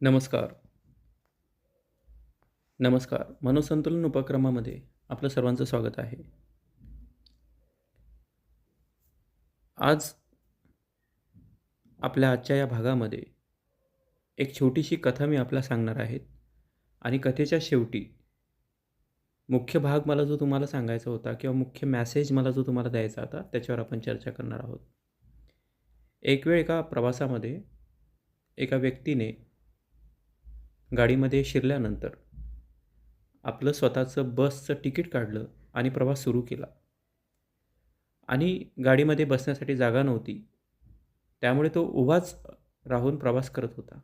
नमस्कार. नमस्कार. मनोसंतुलन उपक्रमामध्ये आपलं सर्वांचं स्वागत आहे. आज आपल्या आजच्या या भागामध्ये एक छोटीशी कथा मी आपला सांगणार आहे आणि कथेच्या शेवटी मुख्य भाग मला जो तुम्हाला सांगायचा होता किंवा मुख्य मॅसेज मला जो तुम्हाला द्यायचा होता त्याच्यावर आपण चर्चा करणार आहोत. एक वेळ एका प्रवासामध्ये एका व्यक्तीने गाडीमध्ये शिरल्यानंतर आपलं स्वतःचं बसचं तिकीट काढलं आणि प्रवास सुरू केला. आणि गाडीमध्ये बसण्यासाठी जागा नव्हती. त्यामुळे तो उभाच राहून प्रवास करत होता.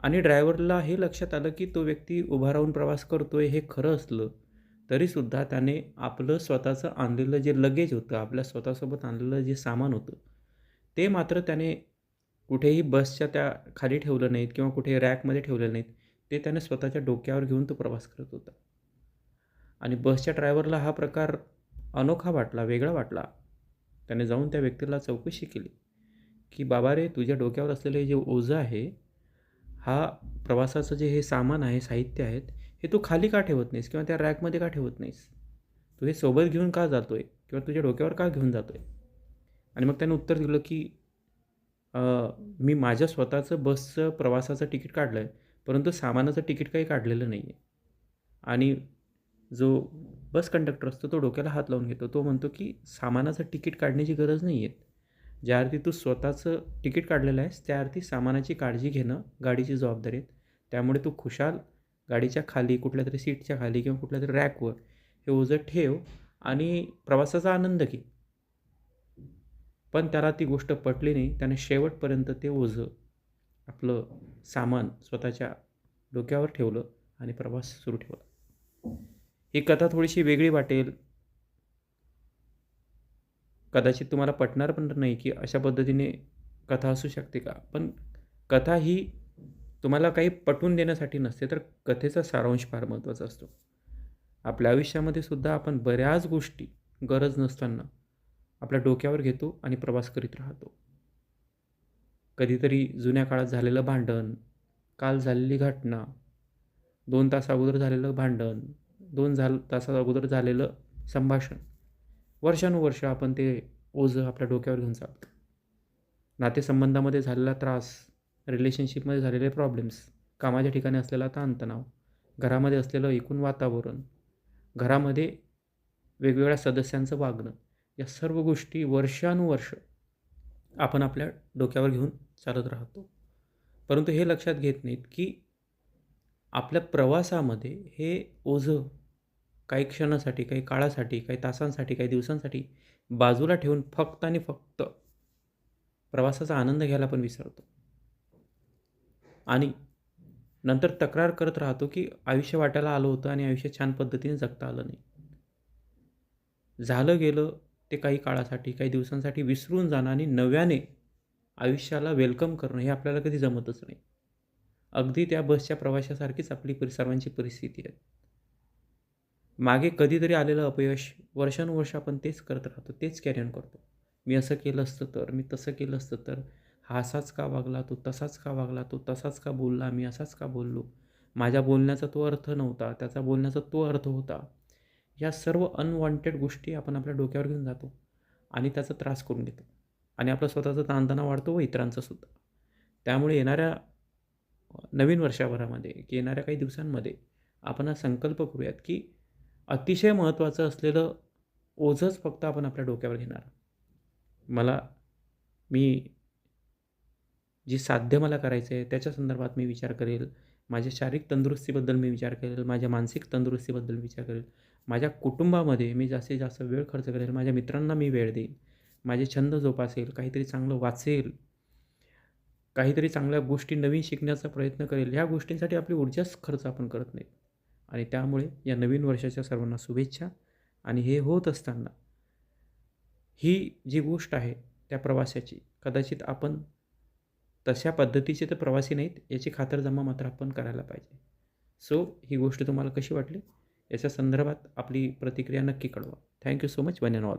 आणि ड्रायव्हरला हे लक्षात आलं की तो व्यक्ती उभा राहून प्रवास करतो आहे हे खरं असलं तरीसुद्धा त्याने आपलं स्वतःचं आणलेलं जे लगेज होतं आपल्या स्वतःसोबत आणलेलं जे सामान होतं ते मात्र त्याने कुठेही बसच्या त्या खाली ठेवलं नाहीत किंवा कुठे रॅकमध्ये ठेवलेलं नाहीत ते त्याने स्वतःच्या डोक्यावर घेऊन तो प्रवास करत होता. आणि बसच्या ड्रायव्हरला हा प्रकार अनोखा वाटला वेगळा वाटला. त्याने जाऊन त्या व्यक्तीला चौकशी केली की बाबा रे तुझ्या डोक्यावर असलेले जे ओझं आहे हा प्रवासाचं जे हे सामान आहे साहित्य आहेत हे तू खाली का ठेवत नाहीस किंवा त्या रॅकमध्ये का ठेवत नाहीस? तू हे सोबत घेऊन का जातो आहे किंवा तुझ्या डोक्यावर का घेऊन जातो आहे आणि मग त्याने उत्तर दिलं की मी माझ्या स्वतःचं बसचं प्रवासाचं तिकीट काढलं आहे परंतु सामानाचं तिकीट काही काढलेलं नाही आहे आणि जो बस कंडक्टर असतो तो डोक्याला हात लावून घेतो. तो म्हणतो की सामानाचं तिकीट काढण्याची गरज नाही आहे ज्या अर्थी तू स्वतःचं तिकीट काढलेलं आहेस त्या अर्थी सामानाची काळजी घेणं गाडीची जबाबदारी आहे. त्यामुळे तू खुशाल गाडीच्या खाली कुठल्या तरी सीटच्या खाली किंवा कुठल्या तरी रॅकवर हे ओझं ठेव आणि प्रवासाचा आनंद घे. पण त्याला ती गोष्ट पटली नाही. त्याने शेवटपर्यंत ते ओझं आपलं सामान स्वतःच्या डोक्यावर ठेवलं आणि प्रवास सुरू ठेवला. ही कथा थोडीशी वेगळी वाटेल. कदाचित तुम्हाला पटणार पण नाही की अशा पद्धतीने कथा असू शकते का? पण कथा ही तुम्हाला काही पटवून देण्यासाठी नसते तर कथेचा सारांश फार महत्त्वाचा असतो. आपल्या आयुष्यामध्ये सुद्धा आपण बऱ्याच गोष्टी गरज नसताना आपल्या डोक्यावर घेतो आणि प्रवास करीत राहतो. कधीतरी जुन्या काळात झालेलं भांडण काल झालेली घटना दोन तास अगोदर झालेलं भांडण दोन झाल तासा अगोदर झालेलं संभाषण वर्षानुवर्ष आपण ते ओझं आपल्या डोक्यावर घेऊन चालतो. नातेसंबंधामध्ये झालेला त्रास रिलेशनशिपमध्ये झालेले प्रॉब्लेम्स कामाच्या ठिकाणी असलेला ताणतणाव घरामध्ये असलेलं एकूण वातावरण घरामध्ये वेगवेगळ्या सदस्यांचं वागणं या सर्व गोष्टी वर्षानुवर्ष आपण आपल्या डोक्यावर घेऊन चालत राहतो. परंतु हे लक्षात घेत नाहीत की आपल्या प्रवासामध्ये हे ओझं काही क्षणासाठी काही काळासाठी काही तासांसाठी काही दिवसांसाठी बाजूला ठेवून फक्त आणि फक्त प्रवासाचा आनंद घ्यायला पण विसरतो. आणि नंतर तक्रार करत राहतो की आयुष्य वाटायला आलं होतं आणि आयुष्य छान पद्धतीने जगता आलं नाही. झालं गेलं ते काही काळासाठी काही दिवसांसाठी विसरून जाणं आणि नव्याने आयुष्याला वेलकम करणं हे आपल्याला कधी जमतच नाही. अगदी त्या बसच्या प्रवाशासारखीच आपली परि सर्वांची परिस्थिती आहे. मागे कधीतरी आलेलं अपयश वर्षानुवर्ष आपण तेच करत राहतो तेच कॅरी ऑन करतो. मी असं केलं असतं तर मी तसं केलं असतं तर हा असाच का वागला तो तसाच का वागला तो तसाच का बोलला मी असाच का बोललो? माझ्या बोलण्याचा तो अर्थ नव्हता त्याचा बोलण्याचा तो अर्थ होता. या सर्व अनवॉन्टेड गोष्टी आपण आपल्या डोक्यावर घेऊन जातो आणि त्याचा त्रास करून घेतो. आणि आपला स्वतःचा ताणतणा वाढतो व इतरांचासुद्धा त्यामुळे येणाऱ्या नवीन वर्षाभरामध्ये की येणाऱ्या काही दिवसांमध्ये आपण हा संकल्प करूयात की अतिशय महत्त्वाचं असलेलं ओझंच फक्त आपण आपल्या डोक्यावर घेणार. मला मी जी साध्य मला करायचं आहे त्याच्या संदर्भात मी विचार करेल. माझ्या शारीरिक तंदुरुस्तीबद्दल मी विचार करेल माझ्या मानसिक तंदुरुस्तीबद्दल विचार करेल माझ्या कुटुंबामध्ये मी जास्तीत जास्त वेळ खर्च करेल माझ्या मित्रांना मी वेळ देईल माझे छंद जोपासेल काहीतरी चांगलं वाचेल काहीतरी चांगल्या गोष्टी नवीन शिकण्याचा प्रयत्न करेल ह्या गोष्टींसाठी आपली ऊर्जाच खर्च आपण करत नाही आणि त्यामुळे या नवीन वर्षाच्या सर्वांना शुभेच्छा. आणि हे होत असताना ही जी गोष्ट आहे त्या प्रवासाची कदाचित आपण तशा पद्धतीचे तर प्रवासी नाहीत याची खातरजमा मात्र आपण करायला पाहिजे. सो ही गोष्ट तुम्हाला कशी वाटली? याच्या संदर्भात आपली प्रतिक्रिया नक्की कळवा. Thank you so much one and all